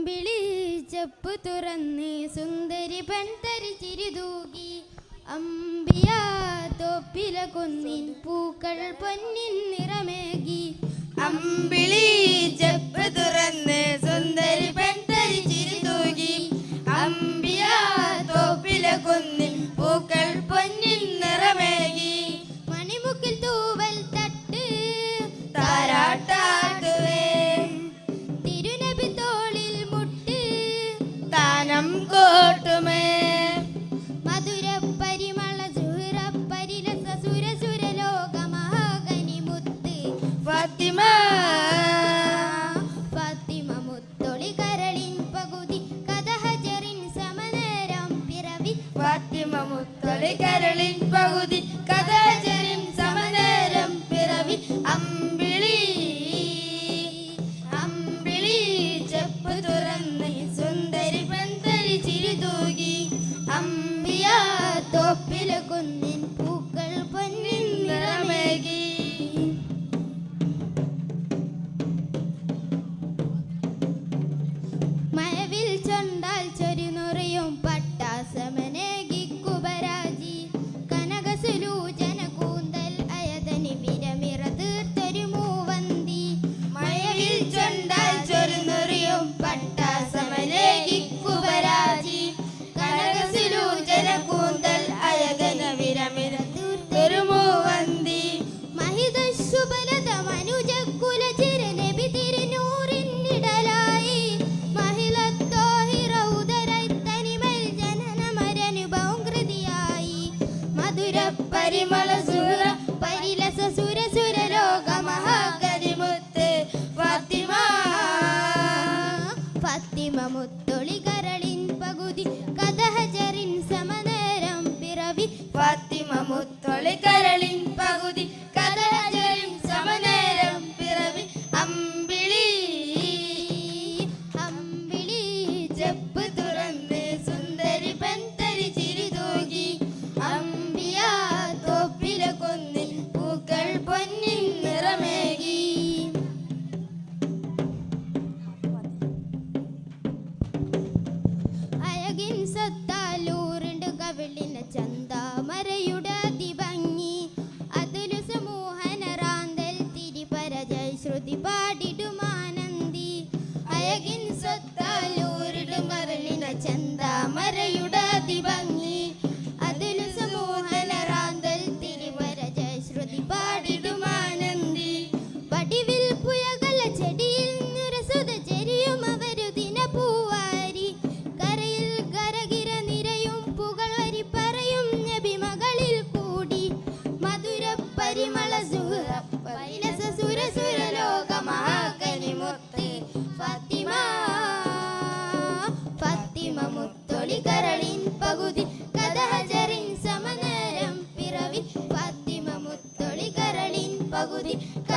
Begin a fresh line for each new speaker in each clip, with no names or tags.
അമ്പിളി ചപ്പ് തുറന്ന് സുന്ദരി പെൺതരി ചിരിതൂകി അമ്പിയ തൊപ്പില കൊന്നിൻ പൂക്കൾ പൊന്നിൻ നിറമേകി.
അമ്പിളി ചെപ്പ് തുറന്ന് സുന്ദരി പെൺ Gatterling 小 Jesus.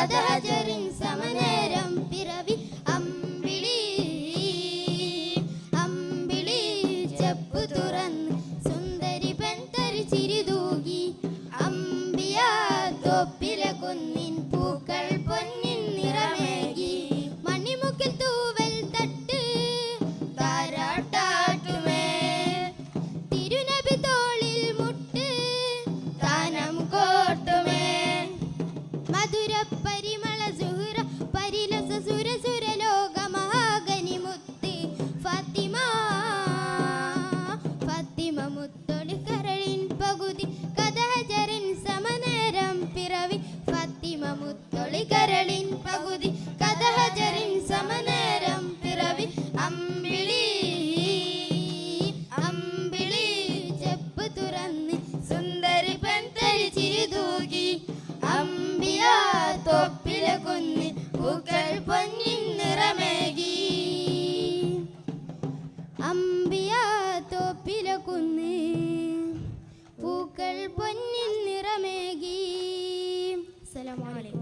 I don't hadi അമ്പിയ
തോപ്പിലെ കുന്ന് പൂക്കൾ പൊന്നിൽ നിറമേകി. അസ്സലാമലൈക്കും